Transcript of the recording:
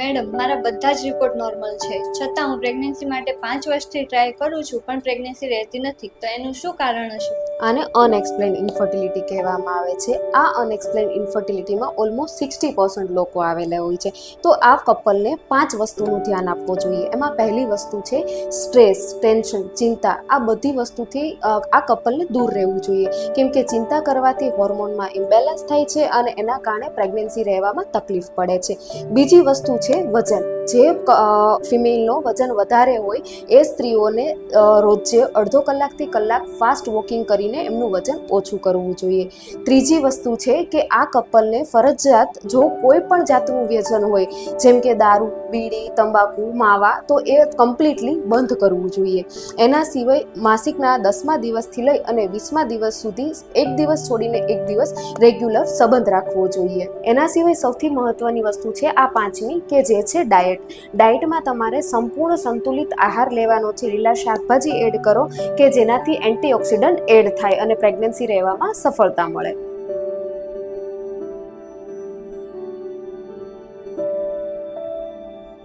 Madam, મારા બધા જ રિપોર્ટ નોર્મલ છે. છતાં હું પ્રેગ્નન્સી માટે પાંચ વર્ષથી ટ્રાય કરું છું, પણ પ્રેગ્નન્સી રહેતી નથી. તો એનું શું કારણ હશે? આને અનએક્સપ્લેન ઇન્ફર્ટિલિટી કહેવામાં આવે છે. આ અનએક્સપ્લેન ઇન્ફર્ટિલિટીમાં ઓલમોસ્ટ સિક્સટી પર્સન્ટ લોકો આવેલા હોય છે. તો આ કપલને પાંચ વસ્તુનું ધ્યાન આપવું જોઈએ. એમાં પહેલી વસ્તુ છે સ્ટ્રેસ ટેન્શન ચિંતા. આ બધી વસ્તુથી આ કપલને દૂર રહેવું જોઈએ. કેમ કે ચિંતા કરવાથી હોર્મોનમાં ઇમ્બેલેન્સ થાય છે અને એના કારણે પ્રેગ્નન્સી રહેવામાં તકલીફ પડે છે. બીજી વસ્તુ છે વજન. જે ફિમેલનો વજન વધારે હોય એ સ્ત્રીઓને રોજે અડધો કલાકથી કલાક ફાસ્ટ વોકિંગ કરીને એમનું વજન ઓછું કરવું જોઈએ. ત્રીજી વસ્તુ છે કે આ કપલને ફરજિયાત જો કોઈ પણ જાતનું વ્યસન હોય, જેમ કે દારૂ, બીડી, તંબાકુ, માવા, તો એ કમ્પ્લીટલી બંધ કરવું જોઈએ. એના સિવાય માસિકના દસમા દિવસથી લઈ અને વીસમા દિવસ સુધી એક દિવસ છોડીને એક દિવસ રેગ્યુલર સંબંધ રાખવો જોઈએ. એના સિવાય સૌથી મહત્વની વસ્તુ છે આ પાંચમી કે જે છે ડાયટ ડાયટમાં તમારે સંપૂર્ણ સંતુલિત આહાર લેવાનો છે. લીલા શાકભાજી એડ કરો કે જેનાથી એન્ટીઓક્સિડન્ટ એડ થાય અને પ્રેગ્નન્સી રહેવામાં સફળતા મળે.